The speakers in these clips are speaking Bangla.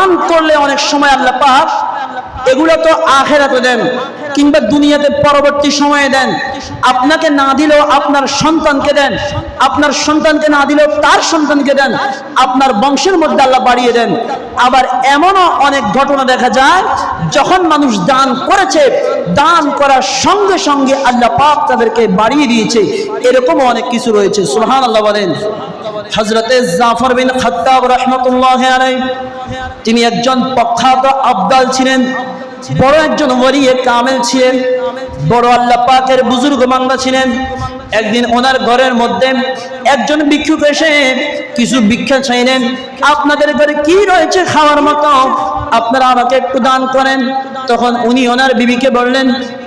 দান করলে অনেক সময় আল্লাহ পাক এগুলো তো আখেরাতে দেন, কিংবা দুনিয়াতে পরবর্তী সময়ে দেন। আপনাকে না দিলেও আপনার সন্তানকে দেন, আপনার সন্তানকে না দিলেও তার সন্তানকে দেন, আপনার বংশের মধ্যে আল্লাহ বাড়িয়ে দেন। আবার এমনও অনেক ঘটনা দেখা যায়, যখন মানুষ দান করেছে, দান করার সঙ্গে সঙ্গে আল্লাহ পাক তাদেরকে বাড়িয়ে দিয়েছে। এরকমও অনেক কিছু রয়েছে সুহান আল্লাহ বলেন। হজরতে জাফর বিন খত্তাব রহমতুল্লাহ আলাই তিনি একজন প্রখ্যাত আবদাল ছিলেন, বড় একজন ওয়ারিয়ে কামেল ছিলেন, বড় আল্লাহ পাকের বুজুর্গ মান্দা ছিলেন। একদিন ওনার ঘরের মধ্যে একজন ভিক্ষুক এসে কিছু ভিক্ষা চাইলেন, আপনাদের ঘরে কি রয়েছে খাওয়ার মতো? আপনারা আমাকে একটু দান করেন। তখন উনি ওনার বিবিকে বললেন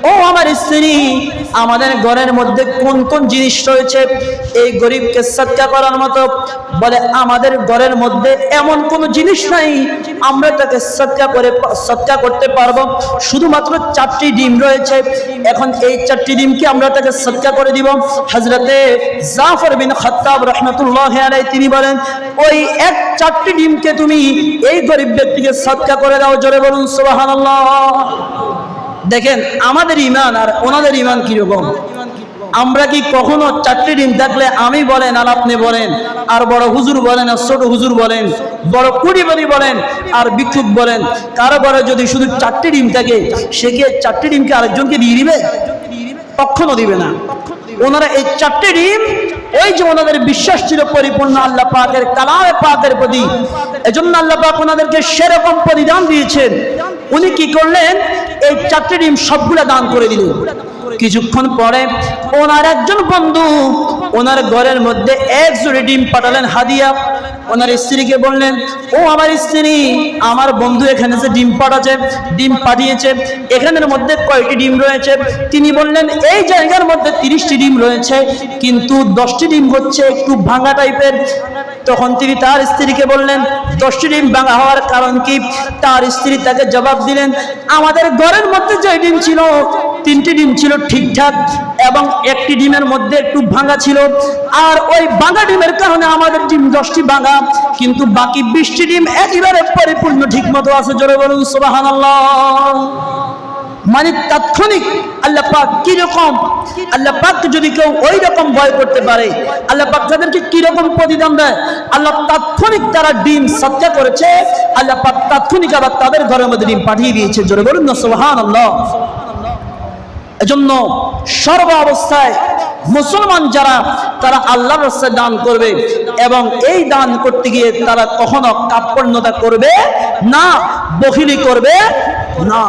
ও আমার স্ত্রী, আমাদের ঘরের মধ্যে কোন কোন জিনিস রয়েছে? এই গরিবকে সৎকা করার মতো বলে, আমাদের ঘরের মধ্যে এমন কোনো জিনিস নাই, আমরা তাকে সৎকা করে সৎকা করতে পারব। শুধুমাত্র চারটি ডিম রয়েছে। এখন এই চারটি ডিমকে আমরা তাকে সৎকা করে দিব। হজরতে জাফর বিন খত্তাব রহমতুল্লাহ আলাই তিনি বলেন, ওই এক চারটি ডিমকে তুমি এই গরিব ব্যক্তিকে সৎকা করে দাও। জোরে বলুন, সুবহানাল্লাহ। দেখেন, আমাদের ইমান আর ওনাদের ইমান কীরকম? আমরা কি কখনো চারটি ডিম থাকলে আমি বলেন আর আপনি বলেন, আর বড় হুজুর বলেন, আর ছোট হুজুর বলেন, বড় কুড়িবাড়ি বলেন, আর ভিক্ষুক বলেন কারও ঘরে যদি শুধু চারটি ডিম থাকে, সে কি চারটি ডিমকে আরেকজনকে দিয়ে দিবে? কখনো দিবে না। ওনারা এই চারটি ডিম ওই যে ওনাদের বিশ্বাস ছিল পরিপূর্ণ আল্লাহ পাকের কালামে পাকের প্রতি, এজন্য আল্লাহ পাক ওনাদেরকে সেরকম পরিধান দিয়েছেন। উনি কি করলেন? এই চারটি ডিম সবগুলা দান করে দিলেন কিছুক্ষণ পরে ওনার একজন বন্ধু ওনার ঘরের মধ্যে এক জোড়ে ডিম পাঠালেন হাদিয়া। ওনার স্ত্রীকে বললেন, ও আমার স্ত্রী, আমার বন্ধু এখানে যে ডিম পাঠাচ্ছে, ডিম পাঠিয়েছে। এখানের মধ্যে কয়টি ডিম রয়েছে? তিনি বললেন, এই জায়গার মধ্যে তিরিশটি ডিম রয়েছে, কিন্তু দশটি ডিম হচ্ছে একটু ভাঙা টাইপের তখন তিনি তার স্ত্রীকে বললেন দশটি ডিম ভাঙা হওয়ার কারণ কি? তার স্ত্রী তাকে জবাব দিলেন, আমাদের ঘরের মধ্যে যে ডিম ছিল, তিনটি ডিম ছিল ঠিকঠাক এবং একটি ডিমের মধ্যে একটু ভাঙা ছিল। আর ওই ভাঙা ডিমের কারণে আমাদের ডিম দশটি ভাঙা, কিন্তু বাকি বিশটি ডিম একেবারে পরিপূর্ণ ঠিক মতো আছে। জোরে বলুন সুবাহান মানে তাৎক্ষণিক আল্লাহ পাক কীরকম আল্লাহ যদি কেউ ওই রকম ভয় করতে পারে, আল্লাহ পাক তাদেরকে কীরকম প্রতিদান দেয়? আল্লাহ তাৎক্ষণিক তারা ডিম সত্যা করেছে, আল্লাহ পাক তাৎক্ষণিক আবার তাদের ঘরের মধ্যে ডিম পাঠিয়ে দিয়েছে। জোরে বলুন না সুবহান আল্লাহ এজন্য সর্ব অবস্থায় মুসলমান যারা, তারা আল্লাহর রাস্তায় দান করবে এবং এই দান করতে গিয়ে তারা কখনো কাপড়নতা করবে না, বহিলি করবে না।